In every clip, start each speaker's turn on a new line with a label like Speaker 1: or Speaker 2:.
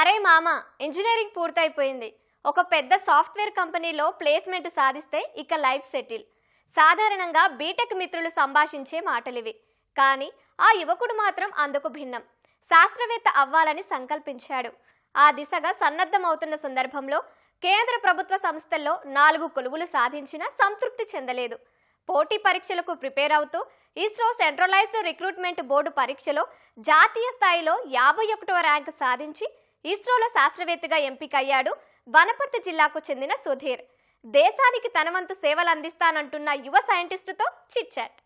Speaker 1: అరే మామ ఇంజనీరింగ్ పూర్తయిపోయింది. ఒక పెద్ద సాఫ్ట్వేర్ కంపెనీలో ప్లేస్మెంట్ సాధిస్తే ఇక లైఫ్ సెటిల్. సాధారణంగా బీటెక్ మిత్రులు సంభాషించే మాటలివి. కానీ ఆ యువకుడు మాత్రం అందుకు భిన్నం. శాస్త్రవేత్త అవ్వాలని సంకల్పించాడు. ఆ దిశగా సన్నద్ధమవుతున్న సందర్భంలో కేంద్ర ప్రభుత్వ సంస్థల్లో నాలుగు కొలువులు సాధించినా సంతృప్తి చెందలేదు. పోటీ పరీక్షలకు ప్రిపేర్ అవుతూ ఇస్రో సెంట్రలైజ్డ్ రిక్రూట్మెంట్ బోర్డు పరీక్షలో జాతీయ స్థాయిలో యాభై ఒకటవ ర్యాంకు సాధించి ఇస్రోలో శాస్త్రవేత్తగా ఎంపికయ్యాడు వనపర్తి జిల్లాకు చెందిన సుధీర్. దేశానికి తనవంతు సేవలు అందిస్తానంటున్న యువ సైంటిస్టుతో చిట్చాట్.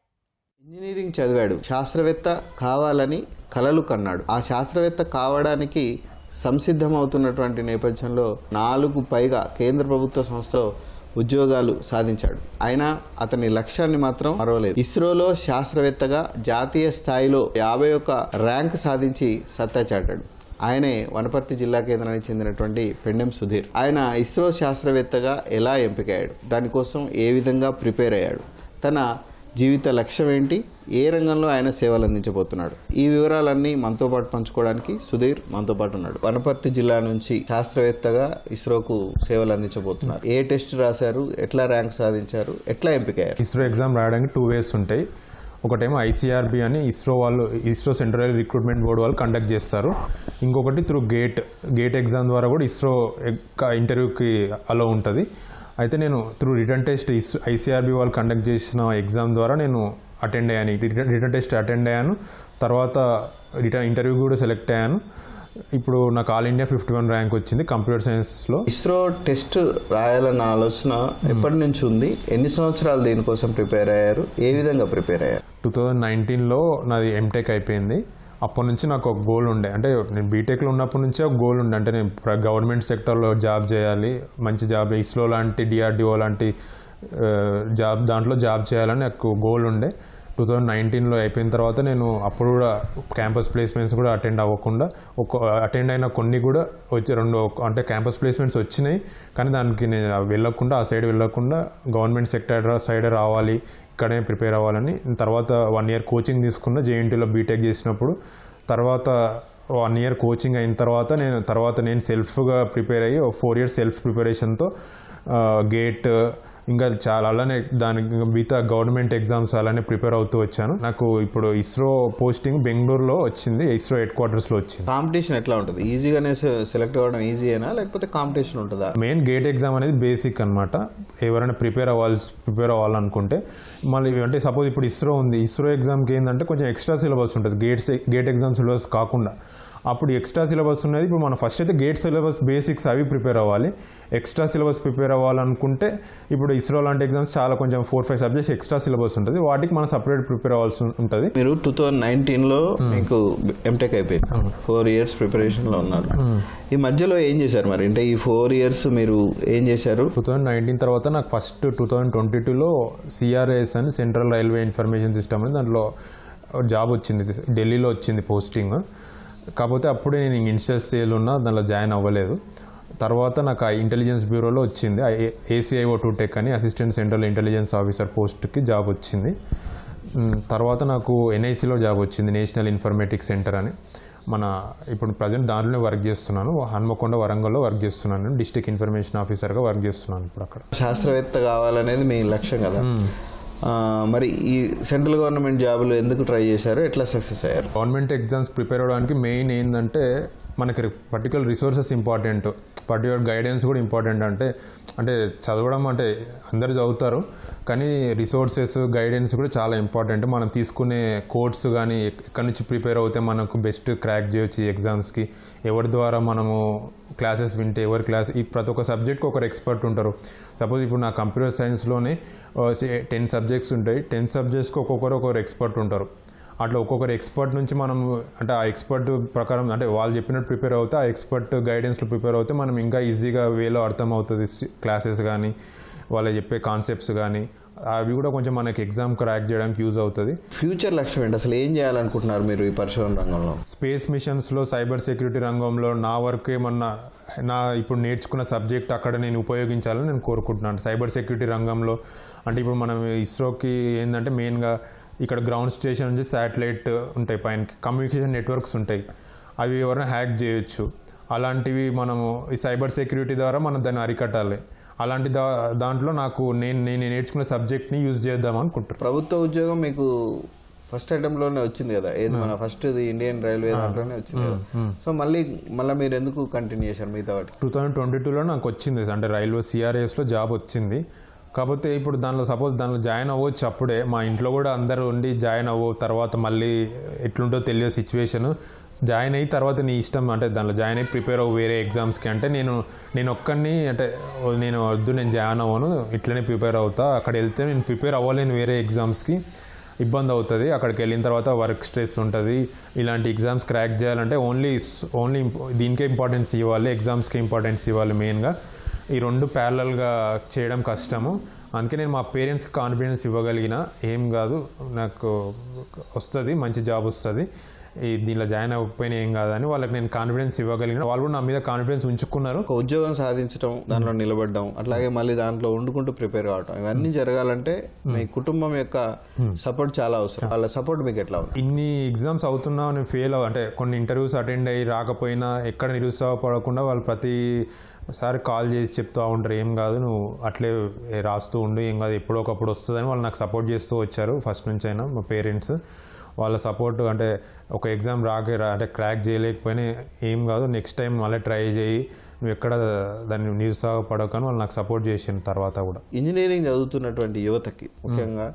Speaker 2: ఇంజనీరింగ్ చదివాడు. శాస్త్రవేత్త కావాలని కలలు కన్నాడు. ఆ శాస్త్రవేత్త కావడానికి సంసిద్ధమవుతున్నటువంటి నేపథ్యంలో నాలుగు పైగా కేంద్ర ప్రభుత్వ సంస్థలో ఉద్యోగాలు సాధించాడు. అయినా అతని లక్ష్యాన్ని మాత్రం మరవలేదు. ఇస్రోలో శాస్త్రవేత్తగా జాతీయ స్థాయిలో యాభై ఒక్క ర్యాంక్ సాధించి సత్తా చాటాడు. ఆయనే వనపర్తి జిల్లా కేంద్రానికి చెందినటువంటి పెండెం సుధీర్. ఆయన ఇస్రో శాస్త్రవేత్తగా ఎలా ఎంపికయ్యాడు? దానికోసం ఏ విధంగా ప్రిపేర్ అయ్యాడు? తన జీవిత లక్ష్యం ఏంటి? ఏ రంగంలో ఆయన సేవలు అందించబోతున్నాడు? ఈ వివరాలన్నీ మనతో పాటు పంచుకోవడానికి సుధీర్ మనతో పాటు ఉన్నాడు. వనపర్తి జిల్లా నుంచి శాస్త్రవేత్తగా ఇస్రోకు సేవలు అందించబోతున్నారు. ఏ టెస్ట్ రాశారు? ఎట్లా ర్యాంక్ సాధించారు? ఎట్లా ఎంపికయ్యారు?
Speaker 3: ఇస్రో ఎగ్జామ్ రాయడానికి టూ వేస్ ఉంటాయి. ఒకటేమో ఐసీఆర్బి అని ఇస్రో వాళ్ళు ఇస్రో సెంట్రల్ రిక్రూట్మెంట్ బోర్డు వాళ్ళు కండక్ట్ చేస్తారు. ఇంకొకటి త్రూ గేట్ గేట్ ఎగ్జామ్ ద్వారా కూడా ఇస్రో ఇంటర్వ్యూకి అలో ఉంటుంది. అయితే నేను త్రూ రిటర్న్ టెస్ట్ ఐసీఆర్బి వాళ్ళు కండక్ట్ చేసిన ఎగ్జామ్ ద్వారా నేను అటెండ్ అయ్యాను. రిటర్న్ రిటర్న్ టెస్ట్ అటెండ్ అయ్యాను. తర్వాత రిటర్న్ ఇంటర్వ్యూ కూడా సెలెక్ట్ అయ్యాను. ఇప్పుడు నాకు all India fifty one rank వచ్చింది కంప్యూటర్ సైన్స్లో.
Speaker 2: ఇస్రో టెస్ట్ రాయాలన్న ఆలోచన ఎప్పటి నుంచి ఉంది? ఎన్ని సంవత్సరాలు దీనికోసం ప్రిపేర్ అయ్యారు? ఏ విధంగా ప్రిపేర్ అయ్యారు?
Speaker 3: టూ థౌజండ్ నైన్టీన్లో నాది ఎంటెక్ అయిపోయింది. అప్పటి నుంచి నాకు ఒక గోల్ ఉండే. అంటే నేను బీటెక్లో ఉన్నప్పటి నుంచే ఒక గోల్ ఉండే. అంటే నేను గవర్నమెంట్ సెక్టర్లో జాబ్ చేయాలి మంచి జాబ్ ఇస్రో లాంటి డిఆర్డిఓ లాంటి జాబ్ దాంట్లో జాబ్ చేయాలని నాకు గోల్ ఉండే. టూ థౌజండ్ నైన్టీన్లో అయిపోయిన తర్వాత నేను అప్పుడు కూడా క్యాంపస్ ప్లేస్మెంట్స్ కూడా అటెండ్ అవ్వకుండా ఒక అటెండ్ అయిన కొన్ని కూడా వచ్చి రెండు అంటే క్యాంపస్ ప్లేస్మెంట్స్ వచ్చినాయి. కానీ దానికి నేను వెళ్ళకుండా ఆ సైడ్ వెళ్ళకుండా గవర్నమెంట్ సెక్టర్ సైడ్ రావాలి ఇక్కడే ప్రిపేర్ అవ్వాలని. తర్వాత వన్ ఇయర్ కోచింగ్ తీసుకున్న జేఎన్టీలో బీటెక్ చేసినప్పుడు. తర్వాత వన్ ఇయర్ కోచింగ్ అయిన తర్వాత నేను తర్వాత నేను సెల్ఫ్గా ప్రిపేర్ అయ్యి ఫోర్ ఇయర్స్ సెల్ఫ్ ప్రిపరేషన్తో గేట్ ఇంకా చాలా అలానే దానికి మిగతా గవర్నమెంట్ ఎగ్జామ్స్ అలానే ప్రిపేర్ అవుతూ వచ్చాను. నాకు ఇప్పుడు ఇస్రో పోస్టింగ్ బెంగళూరులో వచ్చింది ఇస్రో హెడ్ క్వార్టర్స్లో వచ్చింది.
Speaker 2: కాంపిటీషన్ ఎట్లా ఉంటుంది? ఈజీగానే సెలెక్ట్ అవ్వడం ఈజీయేనా? లేకపోతే కాంపిటీషన్ ఉంటుందా?
Speaker 3: మెయిన్ గేట్ ఎగ్జామ్ అనేది బేసిక్ అనమాట ఎవరైనా ప్రిపేర్ అవ్వాలి ప్రిపేర్ అవ్వాలనుకుంటే మళ్ళీ అంటే సపోజ్ ఇప్పుడు ఇస్రో ఉంది. ఇస్రో ఎగ్జామ్కి ఏంటంటే కొంచెం ఎక్స్ట్రా సిలబస్ ఉంటుంది. గేట్స్ గేట్ ఎగ్జామ్ సిలబస్ కాకుండా. అప్పుడు ఎక్స్ట్రా సిలబస్ ఉన్నది. ఇప్పుడు మనం ఫస్ట్ అయితే గేట్ సిలబస్ బేసిక్స్ అవి ప్రిపేర్ అవ్వాలి. ఎక్స్ట్రా సిలబస్ ప్రిపేర్ అవ్వాలనుకుంటే ఇప్పుడు ఇస్రో లాంటి ఎగ్జామ్స్ చాలా కొంచెం four five subjects extra syllabus ఉంటుంది. వాటికి మనం సపరేట్ ప్రిపేర్ అవ్వాల్సి ఉంటుంది.
Speaker 2: మీరు టూ థౌజండ్ నైన్టీన్లో మీకు ఎంటెక్ అయిపోయింది. ఫోర్ ఇయర్స్ ప్రిపరేషన్లో ఉన్నారు. ఈ మధ్యలో ఏం చేశారు మరి? అంటే ఈ ఫోర్ ఇయర్స్ మీరు ఏం చేశారు?
Speaker 3: టూ థౌజండ్ నైన్టీన్ తర్వాత నాకు ఫస్ట్ టూ థౌజండ్ ట్వంటీ టూలో సిఆర్ఎస్ అని సెంట్రల్ రైల్వే ఇన్ఫర్మేషన్ సిస్టమ్ అని దాంట్లో జాబ్ వచ్చింది. ఢిల్లీలో వచ్చింది పోస్టింగ్ కాకపోతే అప్పుడే నేను ఇన్స్టల్ స్టేజ్లో ఉన్నా దాంట్లో జాయిన్ అవ్వలేదు. తర్వాత నాకు ఆ ఇంటెలిజెన్స్ బ్యూరోలో వచ్చింది. ఏసీఐఓ టూ టెక్ అని అసిస్టెంట్ సెంట్రల్ ఇంటెలిజెన్స్ ఆఫీసర్ పోస్ట్కి జాబ్ వచ్చింది. తర్వాత నాకు ఎన్ఐసిలో జాబ్ వచ్చింది నేషనల్ ఇన్ఫర్మేటిక్స్ సెంటర్ అని. మన ఇప్పుడు ప్రజెంట్ దాంట్లోనే వర్క్ చేస్తున్నాను. హన్మకొండ వరంగల్లో వర్క్ చేస్తున్నాను డిస్ట్రిక్ట్ ఇన్ఫర్మేషన్ ఆఫీసర్గా వర్క్ చేస్తున్నాను ఇప్పుడు అక్కడ
Speaker 2: శాస్త్రవేత్త కావాలనేది మీ లక్ష్యం కదా. మరి ఈ సెంట్రల్ గవర్నమెంట్ జాబులు ఎందుకు ట్రై చేశారు? ఎట్లా సక్సెస్ అయ్యారు?
Speaker 3: గవర్నమెంట్ ఎగ్జామ్స్ ప్రిపేర్ అవ్వడానికి మెయిన్ ఏంటంటే మనకి particular resources important particular guidance కూడా ఇంపార్టెంట్ అంటే అంటే చదవడం అంటే అందరు చదువుతారు కానీ రిసోర్సెస్ గైడెన్స్ కూడా చాలా ఇంపార్టెంట్ మనం తీసుకునే కోర్స్ కానీ ఎక్కడి నుంచి ప్రిపేర్ అవుతే మనకు బెస్ట్ క్రాక్ చేయొచ్చు ఎగ్జామ్స్కి ఎవరి ద్వారా మనము క్లాసెస్ వింటే ఎవరి క్లాస్ ఈ ప్రతి ఒక్క సబ్జెక్ట్కి ఒకరు ఎక్స్పర్ట్ ఉంటారు. సపోజ్ ఇప్పుడు నా కంప్యూటర్ సైన్స్లోనే టెన్ సబ్జెక్ట్స్ ఉంటాయి. టెన్ సబ్జెక్ట్స్కి ఒక్కొక్కరు ఒకరు ఎక్స్పర్ట్ ఉంటారు. అట్లా ఒక్కొక్కరు ఎక్స్పర్ట్ నుంచి మనం అంటే ఆ ఎక్స్పర్ట్ ప్రకారం అంటే వాళ్ళు చెప్పినట్టు ప్రిపేర్ అవుతే ఆ ఎక్స్పర్ట్ గైడెన్స్లో ప్రిపేర్ అవుతే మనం ఇంకా ఈజీగా వేలో అర్థం అవుతుంది క్లాసెస్ కానీ వాళ్ళు చెప్పే కాన్సెప్ట్స్ కానీ అవి కూడా కొంచెం మనకి ఎగ్జామ్ క్రాక్ చేయడానికి యూజ్ అవుతుంది.
Speaker 2: ఫ్యూచర్ లక్ష్యం ఏంటి? అసలు ఏం చేయాలనుకుంటున్నారు మీరు ఈ పరిశోధన రంగంలో?
Speaker 3: స్పేస్ మిషన్స్లో సైబర్ సెక్యూరిటీ రంగంలో నా వర్క్ ఏమన్నా నా ఇప్పుడు నేర్చుకున్న సబ్జెక్ట్ అక్కడ నేను ఉపయోగించాలని నేను కోరుకుంటున్నాను. సైబర్ సెక్యూరిటీ రంగంలో అంటే ఇప్పుడు మనం ఇస్రోకి ఏంటంటే మెయిన్గా ఇక్కడ గ్రౌండ్ స్టేషన్ నుంచి శాటిలైట్ ఉంటాయి పైన కమ్యూనికేషన్ నెట్వర్క్స్ ఉంటాయి. అవి ఎవరైనా హ్యాక్ చేయొచ్చు. అలాంటివి మనము ఈ సైబర్ సెక్యూరిటీ ద్వారా మనం దాన్ని అరికట్టాలి. అలాంటి దా దాంట్లో నాకు నేను నేను నేర్చుకున్న సబ్జెక్ట్ని యూజ్ చేద్దాం అనుకుంటున్నాను
Speaker 2: ప్రభుత్వ ఉద్యోగం మీకు ఫస్ట్లోనే వచ్చింది కదా? ఏది మన ఫస్ట్ ఇండియన్ రైల్వే దాంట్లోనే వచ్చింది కదా? సో మళ్ళీ మళ్ళీ మీరు ఎందుకు కంటిన్యూ చేశారు మిగతా వాటికి?
Speaker 3: టూ థౌజండ్ ట్వంటీ టూలో నాకు వచ్చింది. అంటే రైల్వే సిఆర్ఎస్లో జాబ్ వచ్చింది. కాకపోతే ఇప్పుడు దానిలో సపోజ్ దానిలో జాయిన్ అవ్వచ్చు అప్పుడే. మా ఇంట్లో కూడా అందరూ ఉండి జాయిన్ అవ్వు తర్వాత మళ్ళీ ఎట్లుంటో తెలియదు సిచ్యువేషను జాయిన్ అయ్యి తర్వాత నీ ఇష్టం అంటే దానిలో జాయిన్ అయ్యి ప్రిపేర్ అవ్వు వేరే ఎగ్జామ్స్కి అంటే నేను నేను ఒక్కడిని అంటే నేను వద్దు నేను జాయిన్ అవ్వను ఇట్లనే ప్రిపేర్ అవుతా. అక్కడ వెళ్తే నేను ప్రిపేర్ అవ్వలేను వేరే ఎగ్జామ్స్కి ఇబ్బంది అవుతుంది. అక్కడికి వెళ్ళిన తర్వాత వర్క్ స్ట్రెస్ ఉంటుంది. ఇలాంటి ఎగ్జామ్స్ క్రాక్ చేయాలంటే ఓన్లీ ఓన్లీ దీనికే ఇంపార్టెన్స్ ఇవ్వాలి. ఎగ్జామ్స్కి ఇంపార్టెన్స్ ఇవ్వాలి మెయిన్గా ఈ రెండు ప్యారలల్గా చేయడం కష్టము. అందుకే నేను మా పేరెంట్స్కి కాన్ఫిడెన్స్ ఇవ్వగలిగిన. ఏం కాదు. నాకు వస్తుంది. మంచి జాబ్ వస్తుంది. దీనిలో జాయిన్ అవ్వకపోయినా ఏం కాదని వాళ్ళకి నేను కాన్ఫిడెన్స్ ఇవ్వగలిగిన వాళ్ళు కూడా నా మీద కాన్ఫిడెన్స్ ఉంచుకున్నారు.
Speaker 2: ఒక ఉద్యోగం సాధించడం దానిలో నిలబడడం అట్లాగే మళ్ళీ దాంట్లో వండుకుంటూ ప్రిపేర్ కావడం ఇవన్నీ జరగాలంటే మీ కుటుంబం యొక్క సపోర్ట్ చాలా అవసరం. వాళ్ళ సపోర్ట్ మీకు ఎట్లా ఉంది?
Speaker 3: ఇన్ని ఎగ్జామ్స్ అవుతున్నా నేను ఫెయిల్ అవ్వ అంటే కొన్ని ఇంటర్వ్యూస్ అటెండ్ అయ్యి రాకపోయినా ఎక్కడ నిరుత్సాహపడకుండా వాళ్ళు ప్రతిసారి కాల్ చేసి చెప్తూ ఉంటారు ఏం కాదు నువ్వు అట్లే రాస్తూ ఉండు ఏం కాదు ఎప్పుడో ఒకప్పుడు వస్తుందని వాళ్ళు నాకు సపోర్ట్ చేస్తూ వచ్చారు ఫస్ట్ నుంచి అయినా మా పేరెంట్స్ వాళ్ళ సపోర్ట్ అంటే ఒక ఎగ్జామ్ రాక అంటే క్రాక్ చేయలేకపోయినా ఏం కాదు. నెక్స్ట్ టైం మళ్ళీ ట్రై చేయి. నువ్వు ఎక్కడ దాన్ని నిరుత్సాహపడకని వాళ్ళు నాకు సపోర్ట్ చేసిన తర్వాత కూడా.
Speaker 2: ఇంజనీరింగ్ చదువుతున్నటువంటి యువతకి ముఖ్యంగా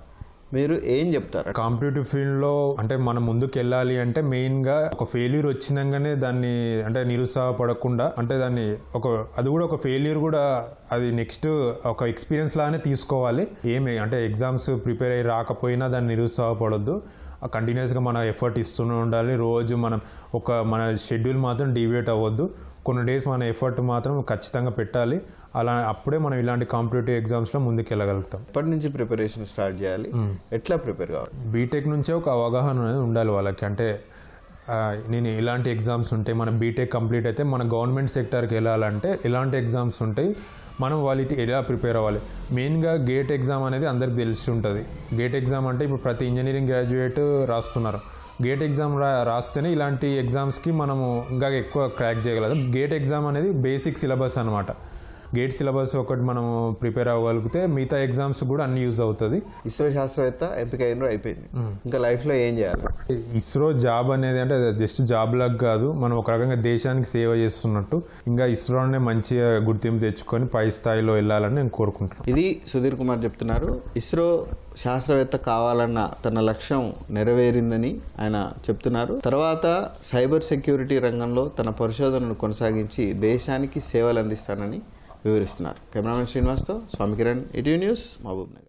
Speaker 2: మీరు ఏం చెప్తారు?
Speaker 3: కాంపిటేటివ్ ఫీల్డ్లో అంటే మనం ముందుకు వెళ్ళాలి అంటే మెయిన్గా ఒక ఫెయిల్యూర్ వచ్చినాకనే దాన్ని అంటే నిరుత్సాహపడకుండా అంటే దాన్ని ఒక అది కూడా ఒక ఫెయిల్యూర్ కూడా అది నెక్స్ట్ ఒక ఎక్స్పీరియన్స్ లానే తీసుకోవాలి. ఏమి అంటే ఎగ్జామ్స్ ప్రిపేర్ అయ్యి రాకపోయినా దాన్ని నిరుత్సాహపడొద్దు కంటిన్యూస్గా మన ఎఫర్ట్ ఇస్తూనే ఉండాలి. రోజు మనం ఒక మన షెడ్యూల్ మాత్రం డివియేట్ అవ్వద్దు. కొన్ని డేస్ మన ఎఫర్ట్ మాత్రం ఖచ్చితంగా పెట్టాలి. అలా అప్పుడే మనం ఇలాంటి కాంపిటేటివ్ ఎగ్జామ్స్లో ముందుకు వెళ్ళగలుగుతాం
Speaker 2: ఎప్పటి నుంచి ప్రిపరేషన్ స్టార్ట్ చేయాలి? ఎట్లా ప్రిపేర్ కావాలి?
Speaker 3: బీటెక్ నుంచే ఒక అవగాహన అనేది ఉండాలి వాళ్ళకి. అంటే నేను ఇలాంటి ఎగ్జామ్స్ ఉంటాయి మన బీటెక్ కంప్లీట్ అయితే మన గవర్నమెంట్ సెక్టర్కి వెళ్ళాలంటే ఇలాంటి ఎగ్జామ్స్ ఉంటాయి. మనం వాళ్ళకి ఎలా ప్రిపేర్ అవ్వాలి? మెయిన్గా గేట్ ఎగ్జామ్ అనేది అందరికి తెలిసి ఉంటుంది. గేట్ ఎగ్జామ్ అంటే ఇప్పుడు ప్రతి ఇంజనీరింగ్ గ్రాడ్యుయేట్ రాస్తున్నారు. గేట్ ఎగ్జామ్ రా రాస్తేనే ఇలాంటి ఎగ్జామ్స్కి మనము ఇంకా ఎక్కువ క్రాక్ చేయగలం. గేట్ ఎగ్జామ్ అనేది బేసిక్ సిలబస్ అనమాట గేట్ సిలబస్ ఒకటి మనము ప్రిపేర్ అవ్వగలిగితే మిగతా ఎగ్జామ్స్ కూడా అన్ని యూజ్ అవుతుంది.
Speaker 2: ఇస్రో శాస్త్రవేత్త ఎంపిక అయినరు అయిపోయింది. ఇంకా లైఫ్లో ఏం చేయాలి?
Speaker 3: ఇస్రో జాబ్ అనేది అంటే జస్ట్ జాబ్ లాగా కాదు మనం ఒక రకంగా దేశానికి సేవ చేస్తున్నట్టు ఇంకా ఇస్రోనే మంచిగా గుర్తింపు తెచ్చుకొని పై స్థాయిలో వెళ్ళాలని నేను కోరుకుంటున్నాను.
Speaker 2: ఇది సుధీర్ కుమార్ చెప్తున్నారు. ఇస్రో శాస్త్రవేత్త కావాలన్న తన లక్ష్యం నెరవేరిందని ఆయన చెప్తున్నారు. తర్వాత సైబర్ సెక్యూరిటీ రంగంలో తన పరిశోధనను కొనసాగించి దేశానికి సేవలు అందిస్తానని వివరిస్తున్నారు. కెమెరామెన్ శ్రీనివాస్తో స్వామి కిరణ్ ఇటీవీ న్యూస్ మహబూబ్ నగర్.